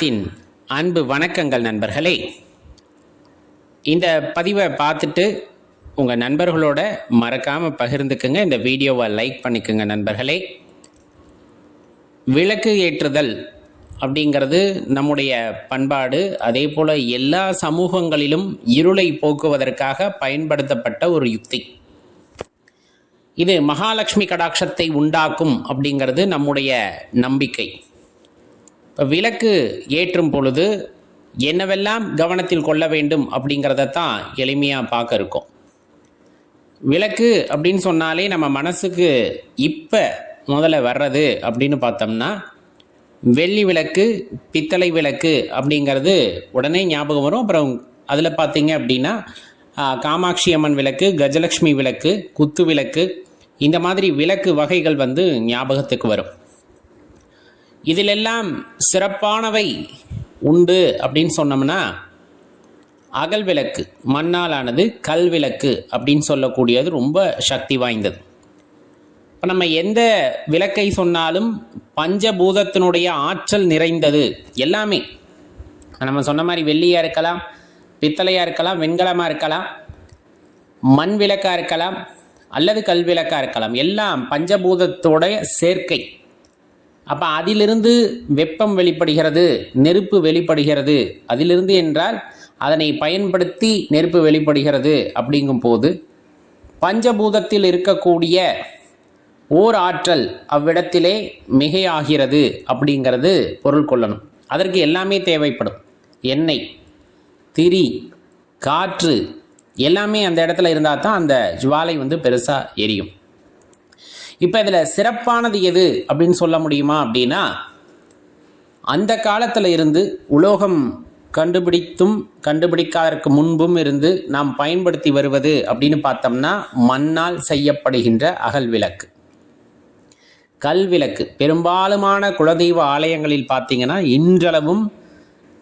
தின் அன்பு வணக்கங்கள் நண்பர்களே. இந்த பதிவை பார்த்துட்டு உங்கள் நண்பர்களோட மறக்காமல் பகிர்ந்துக்குங்க. இந்த வீடியோவை லைக் பண்ணிக்கோங்க நண்பர்களே. விளக்கு ஏற்றுதல் அப்படிங்கிறது நம்முடைய பண்பாடு. அதே போல் எல்லா சமூகங்களிலும் இருளை போக்குவதற்காக பயன்படுத்தப்பட்ட ஒரு யுக்தி. இது மகாலட்சுமி கடாட்சத்தை உண்டாக்கும் அப்படிங்கிறது நம்முடைய நம்பிக்கை. விளக்கு ஏற்றும் பொழுது என்னவெல்லாம் கவனத்தில் கொள்ள வேண்டும் அப்படிங்கிறத தான் எளிமையாக பார்க்க இருக்கும். விளக்கு அப்படின்னு சொன்னாலே நம்ம மனசுக்கு இப்போ முதல்ல வர்றது அப்படின்னு பார்த்தோம்னா வெள்ளி விளக்கு பித்தளை விளக்கு அப்படிங்கிறது உடனே ஞாபகம் வரும். அப்புறம் அதில் பார்த்தீங்க அப்படின்னா காமாட்சி அம்மன் விளக்கு கஜலக்ஷ்மி விளக்கு குத்து விளக்கு இந்த மாதிரி விளக்கு வகைகள் வந்து ஞாபகத்துக்கு வரும். இதிலெல்லாம் சிறப்பானவை உண்டு அப்படின்னு சொன்னோம்னா அகல் விளக்கு மண்ணாலானது கல் விளக்கு அப்படின்னு சொல்லக்கூடியது ரொம்ப சக்தி வாய்ந்தது. இப்போ நம்ம எந்த விளக்கை சொன்னாலும் பஞ்சபூதத்தினுடைய ஆற்றல் நிறைந்தது. எல்லாமே. நம்ம சொன்ன மாதிரி வெள்ளியாக இருக்கலாம் பித்தளையாக இருக்கலாம் வெண்கலமாக இருக்கலாம் மண் விளக்காக இருக்கலாம் அல்லது கல் விளக்காக இருக்கலாம். எல்லாம் பஞ்சபூதத்தோடைய சேர்க்கை. அப்போ அதிலிருந்து வெப்பம் வெளிப்படுகிறது நெருப்பு வெளிப்படுகிறது. அதிலிருந்து என்றால் அதனை பயன்படுத்தி நெருப்பு வெளிப்படுகிறது அப்படிங்கும் போது பஞ்சபூதத்தில் இருக்கக்கூடிய ஓர் ஆற்றல் அவ்விடத்திலே மிகையாகிறது அப்படிங்கிறது பொருள் கொள்ளணும். அதற்கு எல்லாமே தேவைப்படும். எண்ணெய் திரி காற்று எல்லாமே அந்த இடத்துல இருந்தால் தான் அந்த ஜுவாலை வந்து பெருசாக எரியும். இப்போ இதில் சிறப்பானது எது அப்படின்னு சொல்ல முடியுமா அப்படின்னா அந்த காலத்தில் இருந்து உலோகம் கண்டுபிடித்தும் கண்டுபிடிக்காதற்கு முன்பும் இருந்து நாம் பயன்படுத்தி வருவது அப்படின்னு பார்த்தோம்னா மண்ணால் செய்யப்படுகின்ற அகல் விளக்கு. கல் விளக்கு. பெரும்பாலுமான குலதெய்வ ஆலயங்களில் பார்த்தீங்கன்னா இன்றளவும்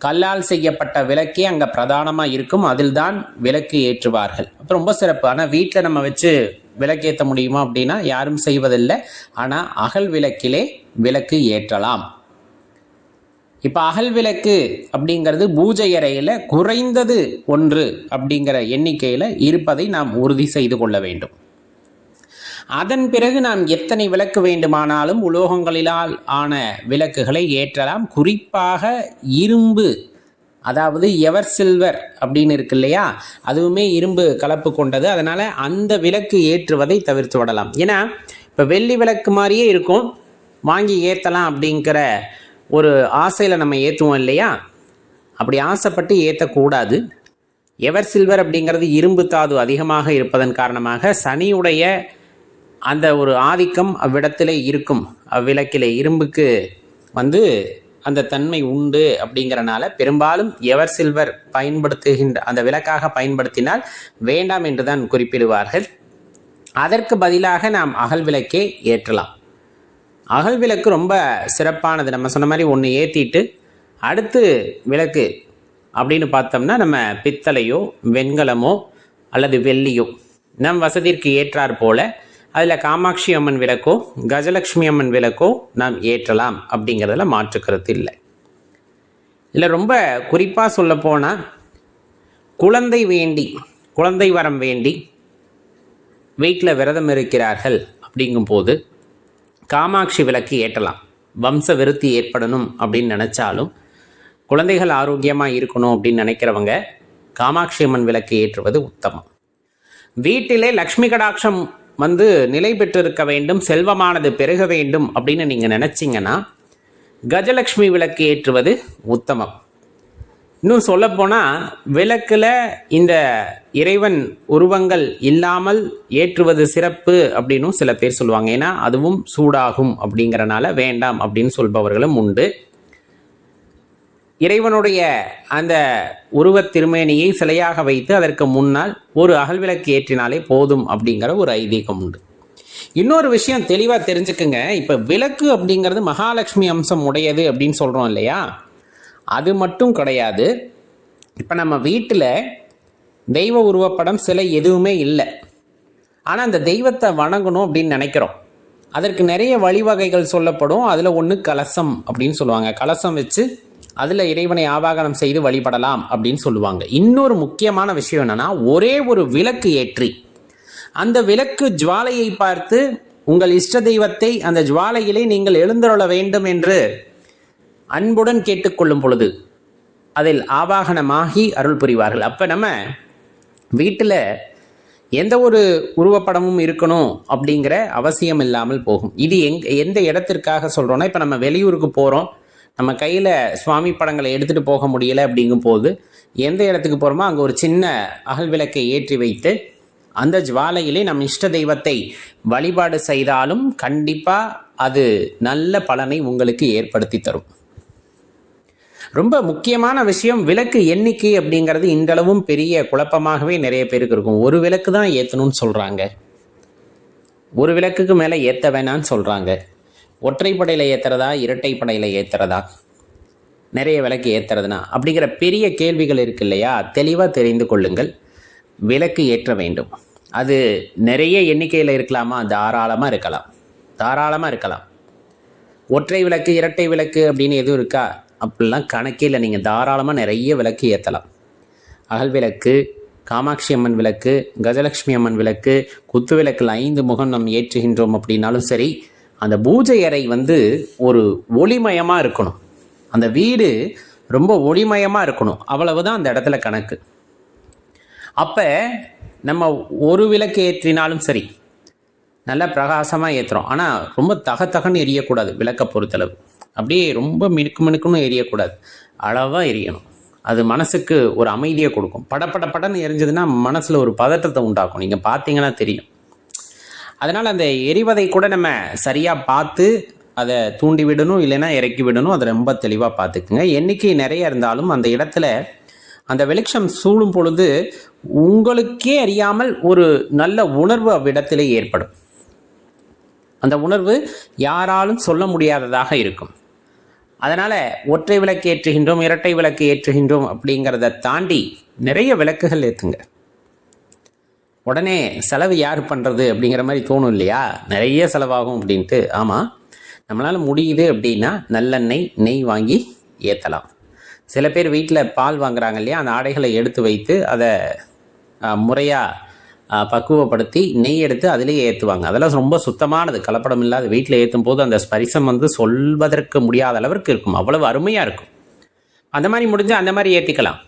கல்லால் செய்யப்பட்ட விளக்கே அங்கே பிரதானமாக இருக்கும். அதில் தான் விளக்கு ஏற்றுவார்கள். அப்போ ரொம்ப சிறப்பு. ஆனால் வீட்டில் நம்ம வச்சு விளக்கேற்ற முடியுமா அப்படின்னா யாரும் செய்வதில்லை. ஆனால் அகல் விளக்கிலே விளக்கு ஏற்றலாம். இப்போ அகல் விளக்கு அப்படிங்கிறது பூஜை அறையில் குறைந்தது ஒன்று அப்படிங்கிற எண்ணிக்கையில் இருப்பதை நாம் உறுதி செய்து கொள்ள வேண்டும். அதன் பிறகு நாம் எத்தனை விளக்கு வேண்டுமானாலும் உலோகங்களிலால் ஆன விளக்குகளை ஏற்றலாம். குறிப்பாக இரும்பு அதாவது எவர் சில்வர் அப்படின்னு இருக்கு இல்லையா? அதுவுமே இரும்பு கலப்பு கொண்டது. அதனால் அந்த விளக்கு ஏற்றுவதை தவிர்த்து விடலாம். ஏன்னா இப்போ வெள்ளி விளக்கு மாதிரியே இருக்கும். வாங்கி ஏற்றலாம் அப்படிங்கிற ஒரு ஆசையில் நம்ம ஏற்றுவோம் இல்லையா? அப்படி ஆசைப்பட்டு ஏற்றக்கூடாது எவர் சில்வர் அப்படிங்கிறது இரும்பு தாது அதிகமாக இருப்பதன் காரணமாக சனியுடைய அந்த ஒரு ஆதிக்கம் அவ்விடத்திலே இருக்கும். அவ்விளக்கிலே இரும்புக்கு வந்து அந்த தன்மை உண்டு அப்படிங்கிறனால பெரும்பாலும் எவர் சில்வர் பயன்படுத்துகின்ற அந்த விளக்காக பயன்படுத்தினால் வேண்டாம் என்று தான் குறிப்பிடுவார்கள். அதற்கு பதிலாக நாம் அகல் விளக்கே ஏற்றலாம். அகல் விளக்கு ரொம்ப சிறப்பானது. நம்ம சொன்ன மாதிரி ஒன்று ஏற்றிட்டு அடுத்து விளக்கு அப்படின்னு பார்த்தோம்னா நம்ம பித்தளையோ வெண்கலமோ அல்லது வெள்ளியோ நம் வசதிற்கு ஏற்றாற் போல அதில் காமாட்சி அம்மன் விளக்கோ கஜலட்சுமி அம்மன் விளக்கோ நாம் ஏற்றலாம் அப்படிங்கிறதுல மாற்று கருத்து இல்லை. இதில் ரொம்ப குறிப்பாக சொல்லப்போனால் குழந்தை வேண்டி குழந்தை வரம் வேண்டி வீட்டில் விரதம் இருக்கிறார்கள் அப்படிங்கும்போது காமாட்சி விளக்கு ஏற்றலாம். வம்ச விருத்தி ஏற்படணும் அப்படின்னு நினச்சாலும் குழந்தைகள் ஆரோக்கியமாக இருக்கணும் அப்படின்னு நினைக்கிறவங்க காமாட்சி அம்மன் விளக்கு ஏற்றுவது உத்தமம். வீட்டிலே லக்ஷ்மி கடாட்சம் வந்து நிலை பெற்றிருக்க வேண்டும் செல்வமானது பெருக வேண்டும் அப்படின்னு நீங்கள் நினச்சிங்கன்னா கஜலக்ஷ்மி விளக்கு ஏற்றுவது உத்தமம். இன்னும் சொல்லப்போனால் விளக்கில் இந்த இறைவன் உருவங்கள் இல்லாமல் ஏற்றுவது சிறப்பு அப்படின்னும் சில பேர் சொல்லுவாங்க. ஏன்னா அதுவும் சூடாகும் அப்படிங்கிறனால வேண்டாம் அப்படின்னு சொல்பவர்களும் உண்டு. இறைவனுடைய அந்த உருவத் திருமேனியை சிலையாக வைத்து அதற்கு முன்னால் ஒரு அகல் விளக்கு ஏற்றினாலே போதும் அப்படிங்கிற ஒரு ஐதீகம் உண்டு. இன்னொரு விஷயம் தெளிவாக தெரிஞ்சுக்குங்க. இப்போ விளக்கு அப்படிங்கிறது மகாலட்சுமி அம்சம் உடையது அப்படின்னு சொல்கிறோம் இல்லையா? அது மட்டும் கிடையாது. இப்போ நம்ம வீட்டில் தெய்வ உருவப்படம் சிலை எதுவுமே இல்லை. ஆனால் அந்த தெய்வத்தை வணங்கணும் அப்படின்னு நினைக்கிறோம். அதற்கு நிறைய வழிவகைகள் சொல்லப்படும். அதில் ஒன்று கலசம் அப்படின்னு சொல்லுவாங்க. கலசம் வச்சு அதில் இறைவனை ஆவாகனம் செய்து வழிபடலாம் அப்படின்னு சொல்லுவாங்க. இன்னொரு முக்கியமான விஷயம் என்னன்னா ஒரே ஒரு விளக்கு ஏற்றி அந்த விளக்கு ஜுவாலையை பார்த்து உங்கள் இஷ்ட தெய்வத்தை அந்த ஜுவாலையிலே நீங்கள் எழுந்தருள வேண்டும் என்று அன்புடன் கேட்டுக்கொள்ளும் பொழுது அதில் ஆவாகனமாகி அருள் புரிவார்கள். அப்போ நம்ம வீட்டில் எந்த ஒரு உருவப்படமும் இருக்கணும் அப்படிங்கிற அவசியம் இல்லாமல் போகும். இது எங் எந்த இடத்திற்காக சொல்கிறோன்னா இப்போ நம்ம வெளியூருக்கு போகிறோம் நம்ம கையில் சுவாமி படங்களை எடுத்துகிட்டு போக முடியல அப்படிங்கும் போது எந்த இடத்துக்கு போகிறோமோ அங்கே ஒரு சின்ன அகல் விளக்கை ஏற்றி வைத்து அந்த ஜுவாலையிலே நம் இஷ்ட தெய்வத்தை வழிபாடு செய்தாலும் கண்டிப்பாக அது நல்ல பலனை உங்களுக்கு ஏற்படுத்தி தரும். ரொம்ப முக்கியமான விஷயம் விளக்கு எண்ணிக்கை அப்படிங்கிறது இன்றளவும் பெரிய குழப்பமாகவே நிறைய பேருக்கு இருக்கும். ஒரு விளக்கு தான் ஏற்றணும்னு சொல்கிறாங்க ஒரு விளக்குக்கு மேலே ஏற்ற வேணான்னு சொல்கிறாங்க ஒற்றைப்படையில் ஏற்றுறதா இரட்டைப்படையில் ஏற்றுறதா நிறைய விளக்கு ஏற்றுறதுனா அப்படிங்கிற பெரிய கேள்விகள் இருக்கு இல்லையா? தெளிவாக தெரிந்து கொள்ளுங்கள். விளக்கு ஏற்ற வேண்டும். அது நிறைய எண்ணிக்கையில் இருக்கலாமா? தாராளமாக இருக்கலாம். தாராளமாக இருக்கலாம். ஒற்றை விளக்கு இரட்டை விளக்கு அப்படின்னு எதுவும் இருக்கா? அப்படிலாம் கணக்கே இல்லை. நீங்கள் தாராளமாக நிறைய விளக்கு ஏற்றலாம் அகல் விளக்கு காமாட்சி அம்மன் விளக்கு கஜலட்சுமி அம்மன் விளக்கு குத்து விளக்கில் ஐந்து முகம் நம் ஏற்றுகின்றோம் அப்படின்னாலும் சரி அந்த பூஜை அறை வந்து ஒரு ஒளிமயமாக இருக்கணும். அந்த வீடு ரொம்ப ஒளிமயமாக இருக்கணும். அவ்வளவுதான் அந்த இடத்துல கணக்கு. அப்போ நம்ம ஒரு விளக்கு ஏற்றினாலும் சரி நல்லா பிரகாசமாக ஏற்றுறோம் ஆனால் ரொம்ப தக தகன்னு எரியக்கூடாது விளக்கை பொறுத்தளவு. அப்படியே ரொம்ப மினுக்கு மினுக்குன்னு எரியக்கூடாது. அளவாக எரியணும். அது மனசுக்கு ஒரு அமைதியை கொடுக்கும். படப்பட படன்னு எரிஞ்சதுன்னா மனசில் ஒரு பதட்டத்தை உண்டாக்கும். நீங்கள் பார்த்தீங்கன்னா தெரியும். அதனால் அந்த எரிவதை கூட நம்ம சரியாக பார்த்து அதை தூண்டி விடணும் இல்லைன்னா இறக்கி விடணும். அதை ரொம்ப தெளிவாக பார்த்துக்குங்க. எண்ணிக்கை நிறைய இருந்தாலும் அந்த இடத்துல அந்த வெளிச்சம் சூழும் பொழுது உங்களுக்கே அறியாமல் ஒரு நல்ல உணர்வு அவ்விடத்திலே ஏற்படும். அந்த உணர்வு யாராலும் சொல்ல முடியாததாக இருக்கும். அதனால் ஒற்றை விளக்கு ஏற்றுகின்றோம் இரட்டை விளக்கு ஏற்றுகின்றோம் அப்படிங்கிறத தாண்டி நிறைய விளக்குகள் ஏற்றுங்க உடனே செலவு யார் பண்ணுறது அப்படிங்கிற மாதிரி தோணும் இல்லையா? நிறைய செலவாகும் அப்படின்ட்டு. ஆமாம் நம்மளால் முடியுது அப்படின்னா நல்லெண்ணெய் நெய் வாங்கி ஏற்றலாம் சில பேர் வீட்டில் பால் வாங்குறாங்க இல்லையா? அந்த ஆடைகளை எடுத்து வைத்து அதை முறையாக பக்குவப்படுத்தி நெய் எடுத்து அதிலேயே ஏற்றுவாங்க அதெல்லாம் ரொம்ப சுத்தமானது. கலப்படம் இல்லாத வீட்டில் ஏற்றும் போது அந்த ஸ்பரிசம் வந்து சொல்வதற்கு முடியாத அளவிற்கு இருக்கும். அவ்வளவு அருமையாக இருக்கும். அந்த மாதிரி முடிஞ்சால் அந்த மாதிரி ஏற்றிக்கலாம்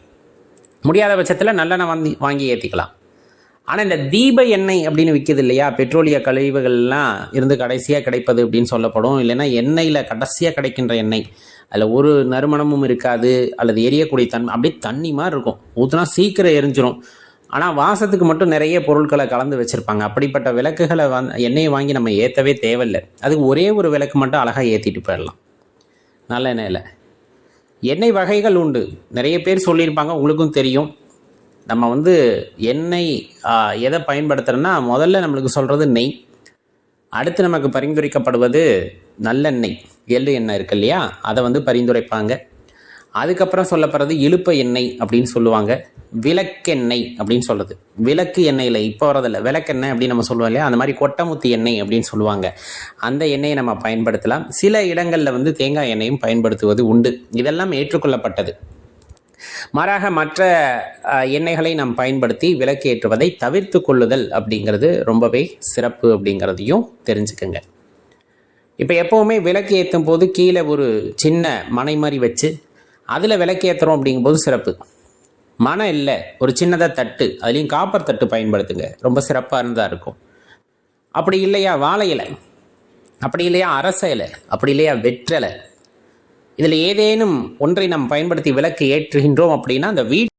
முடியாத பட்சத்தில் நல்லெண்ணெய் வாங்கி வாங்கி ஏற்றிக்கலாம் ஆனால் இந்த தீப எண்ணெய் அப்படின்னு விற்கிது இல்லையா? பெட்ரோலிய கழிவுகள்லாம் இருந்து கடைசியாக கிடைப்பது அப்படின்னு சொல்லப்படும். இல்லைன்னா எண்ணெயில் கடைசியாக கிடைக்கின்ற எண்ணெய். அதில் ஒரு நறுமணமும் இருக்காது. அல்லது எரியக்கூடிய தன்மை அப்படியே தண்ணி மாதிரி இருக்கும். ஊற்றினா சீக்கிரம் எரிஞ்சிரும். ஆனால் வாசத்துக்கு மட்டும் நிறைய பொருட்களை கலந்து வச்சுருப்பாங்க. அப்படிப்பட்ட விளக்குகளை வந் எண்ணெயை வாங்கி நம்ம ஏற்றவே தேவையில்லை. அதுக்கு ஒரே ஒரு விளக்கு மட்டும் அழகாக ஏற்றிட்டு போயிடலாம். நல்ல எண்ணெயில். எண்ணெய் வகைகள் உண்டு. நிறைய பேர் சொல்லியிருப்பாங்க. உங்களுக்கும் தெரியும். நம்ம வந்து எண்ணெய் எதை பயன்படுத்துகிறோன்னா முதல்ல நம்மளுக்கு சொல்கிறது நெய். அடுத்து நமக்கு பரிந்துரைக்கப்படுவது நல்லெண்ணெய் எள்ளு எண்ணெய் இருக்கு இல்லையா? அதை வந்து பரிந்துரைப்பாங்க. அதுக்கப்புறம் சொல்லப்படுறது இழுப்ப எண்ணெய் அப்படின்னு சொல்லுவாங்க. விளக்கெண்ணெய் அப்படின்னு சொல்கிறது விளக்கு எண்ணெயில் இப்போ வரதில்ல விளக்கெண்ணெய் அப்படின்னு நம்ம சொல்லுவோம் இல்லையா? அந்த மாதிரி கொட்டமுத்தி எண்ணெய் அப்படின்னு சொல்லுவாங்க. அந்த எண்ணெயை நம்ம பயன்படுத்தலாம். சில இடங்களில் வந்து தேங்காய் எண்ணெயும் பயன்படுத்துவது உண்டு. இதெல்லாம் ஏற்றுக்கொள்ளப்பட்டது. மாறாக மற்ற எண்ணெய்களை நாம் பயன்படுத்தி விலக்கேற்றுவதை தவிர்த்து கொள்ளுதல் அப்படிங்கிறது ரொம்பவே சிறப்பு அப்படிங்கிறதையும் தெரிஞ்சுக்கோங்க. இப்போ எப்போவுமே விளக்கு ஏற்றும் போது கீழே ஒரு சின்ன மனை மாதிரி வச்சு அதில் விளக்கு ஏற்றுறோம் அப்படிங்கும்போது சிறப்பு. மனம் இல்லை ஒரு சின்னதாக தட்டு அதுலேயும் காப்பர் தட்டு பயன்படுத்துங்க. ரொம்ப சிறப்பாக இருந்தால் இருக்கும். அப்படி இல்லையா வாழை இலை. அப்படி இல்லையா அரச இலை. அப்படி இல்லையா வெற்றலை. இதில் ஏதேனும் ஒன்றை நாம் பயன்படுத்தி விளக்கு ஏற்றுகின்றோம் அப்படின்னா அந்த வீட்